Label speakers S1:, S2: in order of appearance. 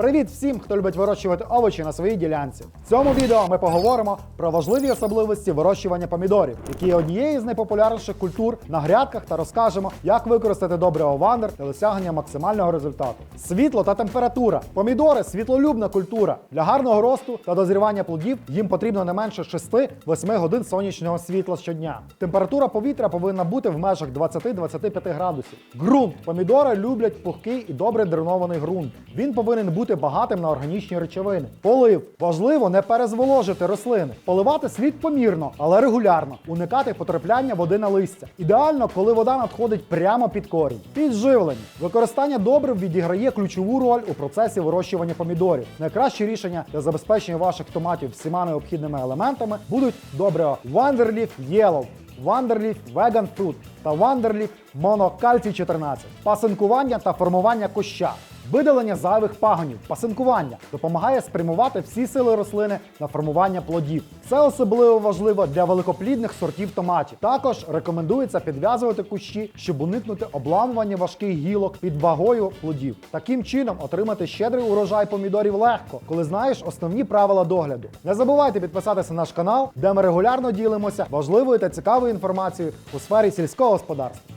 S1: Привіт всім, хто любить вирощувати овочі на своїй ділянці. В цьому відео ми поговоримо про важливі особливості вирощування помідорів, які є однією з найпопулярніших культур на грядках, та розкажемо, як використати добре овандер для досягнення максимального результату. Світло та температура. Помідори світлолюбна культура. Для гарного росту та дозрівання плодів їм потрібно не менше 6-8 годин сонячного світла щодня. Температура повітря повинна бути в межах 20-25 градусів. Ґрунт. Помідори люблять пухкий і добре дренований ґрунт. Він повинен бути багатим на органічні речовини. Полив. Важливо не перезволожити рослини. Поливати слід помірно, але регулярно. Уникати потрапляння води на листя. Ідеально, коли вода надходить прямо під корінь. Підживлення. Використання добрив відіграє ключову роль у процесі вирощування помідорів. Найкращі рішення для забезпечення ваших томатів всіма необхідними елементами будуть добрива Wonderleaf Yellow, Wonderleaf Vegan Fruit та Wonderleaf Monocalci 14, пасинкування та формування куща. Видалення зайвих пагонів, пасинкування допомагає спрямувати всі сили рослини на формування плодів. Це особливо важливо для великоплідних сортів томатів. Також рекомендується підв'язувати кущі, щоб уникнути обламування важких гілок під вагою плодів. Таким чином отримати щедрий урожай помідорів легко, коли знаєш основні правила догляду. Не забувайте підписатися на наш канал, де ми регулярно ділимося важливою та цікавою інформацією у сфері сільського господарства.